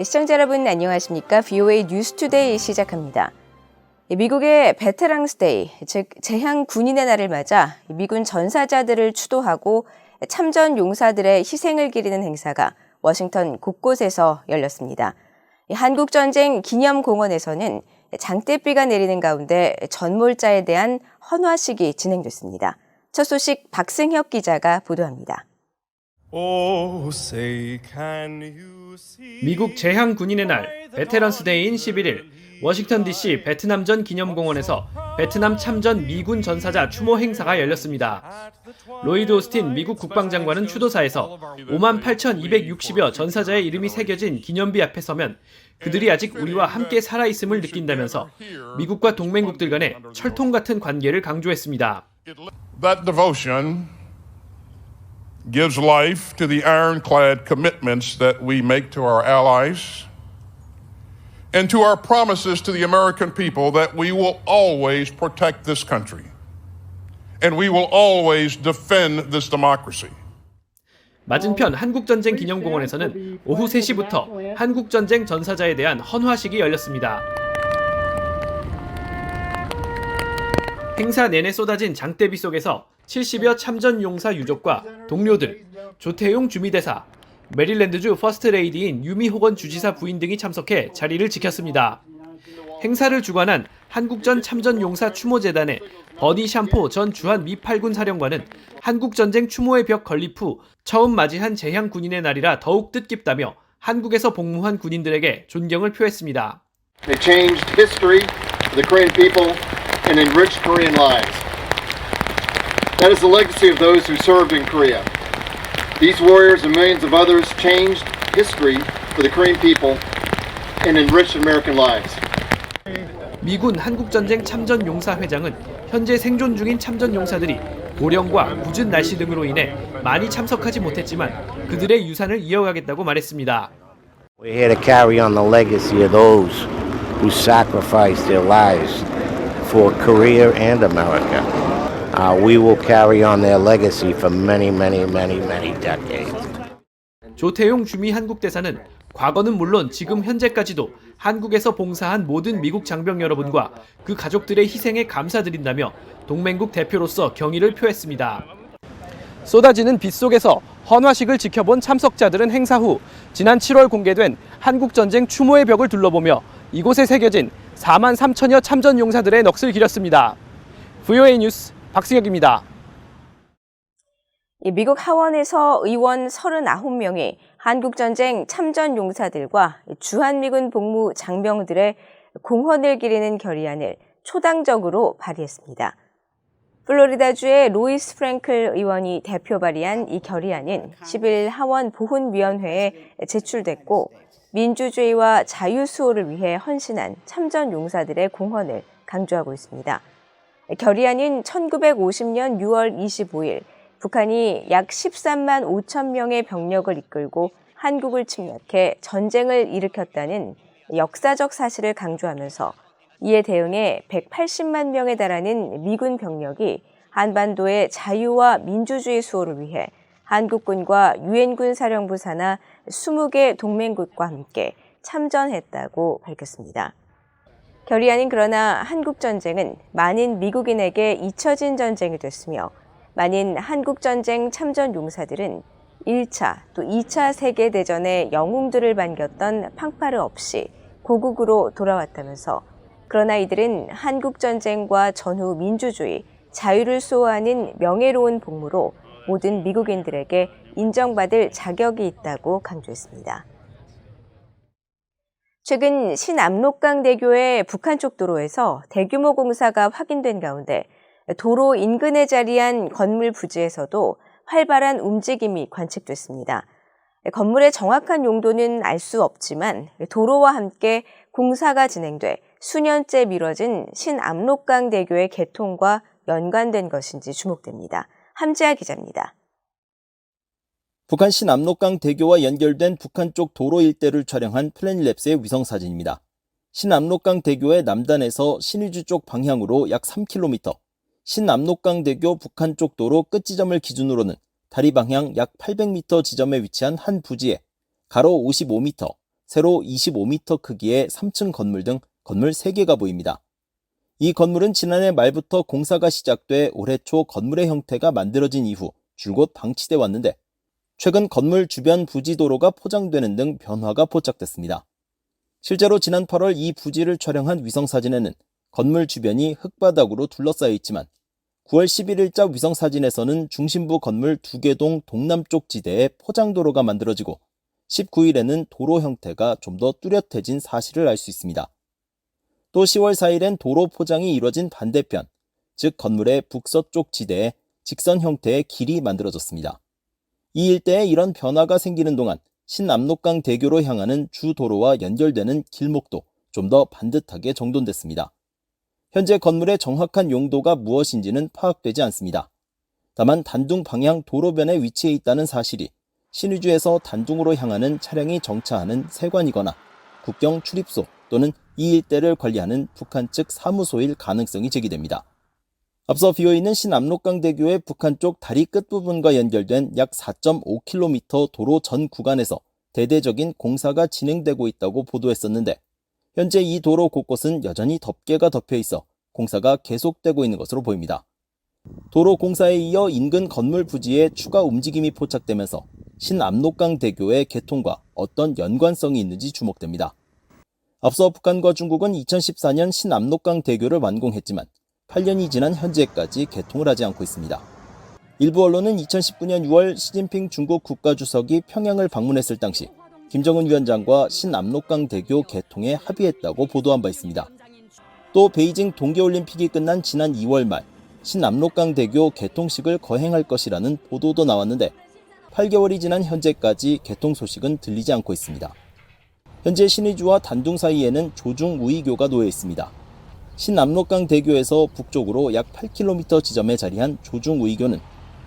시청자 여러분 안녕하십니까? VOA 뉴스투데이 시작합니다. 미국의 베테랑스데이, 즉 재향 군인의 날을 맞아 미군 전사자들을 추도하고 참전 용사들의 희생을 기리는 행사가 워싱턴 곳곳에서 열렸습니다. 한국 전쟁 기념 공원에서는 장대비가 내리는 가운데 전몰자에 대한 헌화식이 진행됐습니다. 첫 소식 박승혁 기자가 보도합니다. 미국 재향 군인의 날 베테런스 데이인 11일 워싱턴 DC 베트남전 기념공원에서 베트남 참전 미군 전사자 추모 행사가 열렸습니다. 로이드 오스틴 미국 국방장관은 추도사에서 5만 8,260여 전사자의 이름이 새겨진 기념비 앞에 서면 그들이 아직 우리와 함께 살아있음을 느낀다면서 미국과 동맹국들 간의 철통 같은 관계를 강조했습니다. That devotion gives life to the ironclad commitments that we make to our allies and to our promises to the American people that we will always protect this country and we will always defend this democracy. 맞은편 한국전쟁 기념공원에서는 오후 3시부터 한국전쟁 전사자에 대한 헌화식이 열렸습니다. 행사 내내 쏟아진 장대비 속에서 70여 참전 용사 유족과 동료들, 조태용 주미대사, 메릴랜드주 퍼스트레이디인 유미 호건 주지사 부인 등이 참석해 자리를 지켰습니다. 행사를 주관한 한국전 참전 용사 추모재단의 버니 샴포 전 주한 미 8군 사령관은 한국전쟁 추모의 벽 건립 후 처음 맞이한 재향 군인의 날이라 더욱 뜻깊다며 한국에서 복무한 군인들에게 존경을 표했습니다. They changed history for the Korean people and enriched Korean lives. That is the legacy of those who served in Korea. These warriors and millions of others changed history for the Korean people and enriched American lives. 미군 한국전쟁 참전 용사 회장은 현재 생존 중인 참전 용사들이 고령과 궂은 날씨 등으로 인해 많이 참석하지 못했지만 그들의 유산을 이어가겠다고 말했습니다. We're here to carry on the legacy of those who sacrificed their lives for Korea and America. Uh, we will carry on their legacy for many, many, many, many decades. 조태용 주미 한국 대사는 과거는 물론 지금 현재까지도 한국에서 봉사한 모든 미국 장병 여러분과 그 가족들의 희생에 감사드린다며 동맹국 대표로서 경의를 표했습니다. 쏟아지는 빛 속에서 헌화식을 지켜본 참석자들은 행사 후 지난 7월 공개된 한국전쟁 추모의 벽을 둘러보며 이곳에 새겨진 4만 3천여 참전 용사들의 넋을 기렸습니다. VOA 뉴스 박승혁입니다. 이 미국 하원에서 의원 39명이 한국전쟁 참전 용사들과 주한미군 복무 장병들의 공헌을 기리는 결의안을 초당적으로 발의했습니다. 플로리다주의 로이스 프랭클 의원이 대표 발의한 이 결의안은 10일 하원 보훈위원회에 제출됐고 민주주의와 자유수호를 위해 헌신한 참전 용사들의 공헌을 강조하고 있습니다. 결의안은 1950년 6월 25일 북한이 약 13만 5천 명의 병력을 이끌고 한국을 침략해 전쟁을 일으켰다는 역사적 사실을 강조하면서 이에 대응해 180만 명에 달하는 미군 병력이 한반도의 자유와 민주주의 수호를 위해 한국군과 유엔군 사령부 산하 20개 동맹국과 함께 참전했다고 밝혔습니다. 결의안은 그러나 한국 전쟁은 많은 미국인에게 잊혀진 전쟁이 됐으며 많은 한국 전쟁 참전 용사들은 1차 또 2차 세계 대전의 영웅들을 반겼던 팡파르 없이 고국으로 돌아왔다면서 그러나 이들은 한국전쟁과 전후 민주주의, 자유를 수호하는 명예로운 복무로 모든 미국인들에게 인정받을 자격이 있다고 강조했습니다. 최근 신압록강 대교의 북한 쪽 도로에서 대규모 공사가 확인된 가운데 도로 인근에 자리한 건물 부지에서도 활발한 움직임이 관측됐습니다. 건물의 정확한 용도는 알 수 없지만 도로와 함께 공사가 진행돼 수년째 미뤄진 신압록강 대교의 개통과 연관된 것인지 주목됩니다. 함지아 기자입니다. 북한 신압록강 대교와 연결된 북한 쪽 도로 일대를 촬영한 플래닛랩스의 위성 사진입니다. 신압록강 대교의 남단에서 신의주 쪽 방향으로 약 3km, 신압록강 대교 북한 쪽 도로 끝 지점을 기준으로는 다리 방향 약 800m 지점에 위치한 한 부지에 가로 55m, 세로 25m 크기의 3층 건물 등 건물 3개가 보입니다. 이 건물은 지난해 말부터 공사가 시작돼 올해 초 건물의 형태가 만들어진 이후 줄곧 방치돼 왔는데 최근 건물 주변 부지 도로가 포장되는 등 변화가 포착됐습니다. 실제로 지난 8월 이 부지를 촬영한 위성 사진에는 건물 주변이 흙바닥으로 둘러싸여 있지만 9월 11일자 위성 사진에서는 중심부 건물 두개동 동남쪽 지대에 포장도로가 만들어지고 19일에는 도로 형태가 좀 더 뚜렷해진 사실을 알 수 있습니다. 또 10월 4일엔 도로 포장이 이뤄진 반대편, 즉 건물의 북서쪽 지대에 직선 형태의 길이 만들어졌습니다. 이 일대에 이런 변화가 생기는 동안 신압록강 대교로 향하는 주 도로와 연결되는 길목도 좀 더 반듯하게 정돈됐습니다. 현재 건물의 정확한 용도가 무엇인지는 파악되지 않습니다. 다만 단둥 방향 도로변에 위치해 있다는 사실이 신의주에서 단둥으로 향하는 차량이 정차하는 세관이거나 국경 출입소 또는 이 일대를 관리하는 북한 측 사무소일 가능성이 제기됩니다. 앞서 비어있는 신압록강대교의 북한 쪽 다리 끝부분과 연결된 약 4.5km 도로 전 구간에서 대대적인 공사가 진행되고 있다고 보도했었는데 현재 이 도로 곳곳은 여전히 덮개가 덮여 있어 공사가 계속되고 있는 것으로 보입니다. 도로 공사에 이어 인근 건물 부지에 추가 움직임이 포착되면서 신압록강 대교의 개통과 어떤 연관성이 있는지 주목됩니다. 앞서 북한과 중국은 2014년 신압록강 대교를 완공했지만 8년이 지난 현재까지 개통을 하지 않고 있습니다. 일부 언론은 2019년 6월 시진핑 중국 국가주석이 평양을 방문했을 당시 김정은 위원장과 신압록강 대교 개통에 합의했다고 보도한 바 있습니다. 또 베이징 동계올림픽이 끝난 지난 2월 말 신압록강 대교 개통식을 거행할 것이라는 보도도 나왔는데 8개월이 지난 현재까지 개통 소식은 들리지 않고 있습니다. 현재 신의주와 단둥 사이에는 조중 우이교가 놓여 있습니다. 신압록강 대교에서 북쪽으로 약 8km 지점에 자리한 조중 우이교는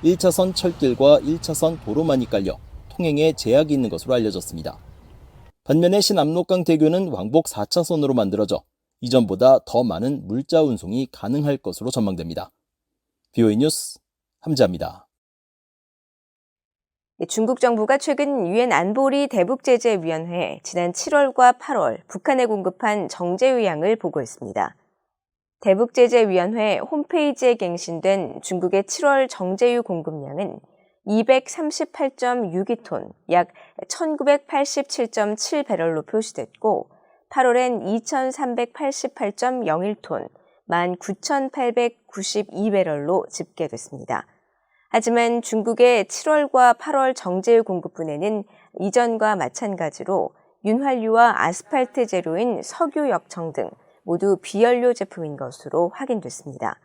1차선 철길과 1차선 도로만이 깔려 통행에 제약이 있는 것으로 알려졌습니다. 반면에 신압록강 대교는 왕복 4차선으로 만들어져 이전보다 더 많은 물자 운송이 가능할 것으로 전망됩니다. BOE 뉴스 함자입니다. 중국 정부가 최근 유엔 안보리 대북제재위원회에 지난 7월과 8월 북한에 공급한 정제유 양을 보고했습니다. 대북제재위원회 홈페이지에 갱신된 중국의 7월 정제유 공급량은 238.62톤, 약 1987.7배럴로 표시됐고 8월엔 2388.01톤, 19,892배럴로 집계됐습니다. 하지만 중국의 7월과 8월 정제유 공급분에는 이전과 마찬가지로 윤활유와 아스팔트 재료인 석유 역청 등 모두 비연료 제품인 것으로 확인됐습니다.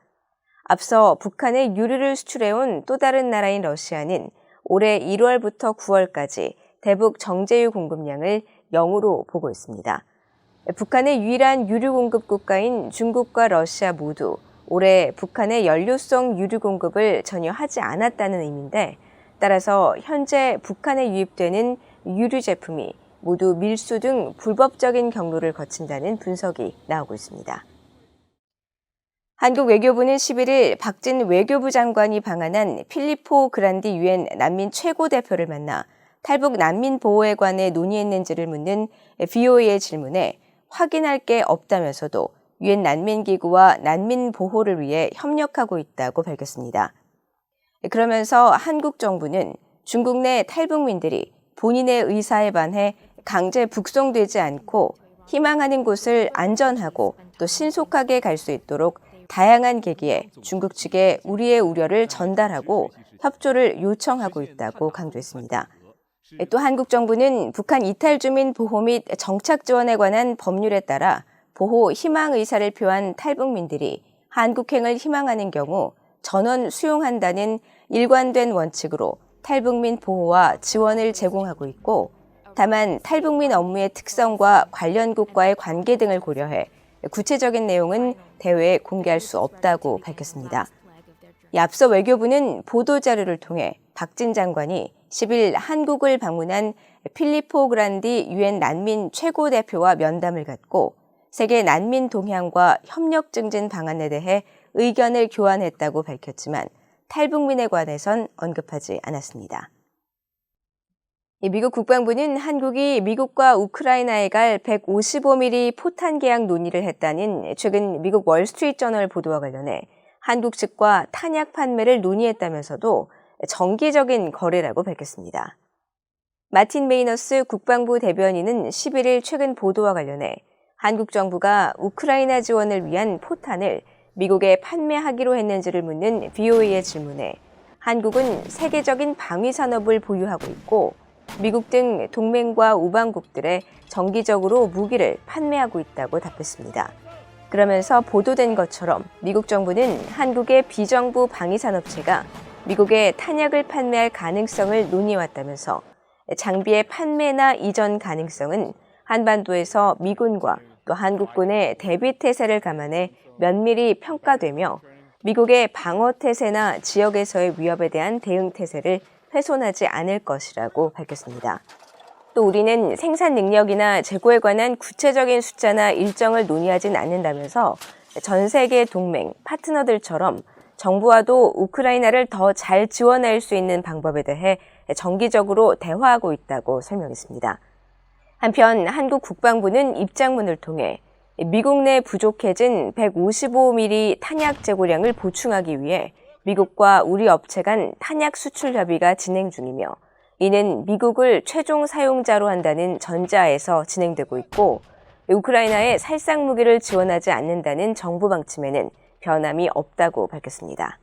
앞서 북한에 유류를 수출해온 또 다른 나라인 러시아는 올해 1월부터 9월까지 대북 정제유 공급량을 0으로 보고 있습니다. 북한의 유일한 유류 공급 국가인 중국과 러시아 모두 올해 북한의 연료성 유류 공급을 전혀 하지 않았다는 의미인데 따라서 현재 북한에 유입되는 유류 제품이 모두 밀수 등 불법적인 경로를 거친다는 분석이 나오고 있습니다. 한국 외교부는 11일 박진 외교부 장관이 방한한 필리포 그란디 유엔 난민 최고 대표를 만나 탈북 난민 보호에 관해 논의했는지를 묻는 VOA의 질문에 확인할 게 없다면서도 유엔 난민기구와 난민 보호를 위해 협력하고 있다고 밝혔습니다. 그러면서 한국 정부는 중국 내 탈북민들이 본인의 의사에 반해 강제 북송되지 않고 희망하는 곳을 안전하고 또 신속하게 갈 수 있도록 다양한 계기에 중국 측에 우리의 우려를 전달하고 협조를 요청하고 있다고 강조했습니다. 또 한국 정부는 북한 이탈 주민 보호 및 정착 지원에 관한 법률에 따라 보호 희망 의사를 표한 탈북민들이 한국행을 희망하는 경우 전원 수용한다는 일관된 원칙으로 탈북민 보호와 지원을 제공하고 있고 다만 탈북민 업무의 특성과 관련 국과의 관계 등을 고려해 구체적인 내용은 대회에 공개할 수 없다고 밝혔습니다. 앞서 외교부는 보도자료를 통해 박진 장관이 10일 한국을 방문한 필리포 그란디 유엔 난민 최고 대표와 면담을 갖고 세계 난민 동향과 협력 증진 방안에 대해 의견을 교환했다고 밝혔지만 탈북민에 관해선 언급하지 않았습니다. 이 미국 국방부는 한국이 미국과 우크라이나에 갈 155mm 포탄 계약 논의를 했다는 최근 미국 월스트리트저널 보도와 관련해 한국 측과 탄약 판매를 논의했다면서도 정기적인 거래라고 밝혔습니다. 마틴 메이너스 국방부 대변인은 11일 최근 보도와 관련해 한국 정부가 우크라이나 지원을 위한 포탄을 미국에 판매하기로 했는지를 묻는 VOA의 질문에 한국은 세계적인 방위 산업을 보유하고 있고 미국 등 동맹과 우방국들에 정기적으로 무기를 판매하고 있다고 답했습니다. 그러면서 보도된 것처럼 미국 정부는 한국의 비정부 방위산업체가 미국에 탄약을 판매할 가능성을 논의해왔다면서 장비의 판매나 이전 가능성은 한반도에서 미군과 또 한국군의 대비 태세를 감안해 면밀히 평가되며 미국의 방어 태세나 지역에서의 위협에 대한 대응 태세를 훼손하지 않을 것이라고 밝혔습니다. 또 우리는 생산 능력이나 재고에 관한 구체적인 숫자나 일정을 논의하진 않는다면서 전 세계 동맹, 파트너들처럼 정부와도 우크라이나를 더 잘 지원할 수 있는 방법에 대해 정기적으로 대화하고 있다고 설명했습니다. 한편 한국 국방부는 입장문을 통해 미국 내 부족해진 155mm 탄약 재고량을 보충하기 위해 미국과 우리 업체 간 탄약 수출 협의가 진행 중이며 이는 미국을 최종 사용자로 한다는 전자에서 진행되고 있고 우크라이나에 살상 무기를 지원하지 않는다는 정부 방침에는 변함이 없다고 밝혔습니다.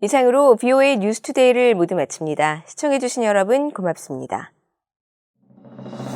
이상으로 BOA 뉴스투데이를 모두 마칩니다. 시청해주신 여러분 고맙습니다. you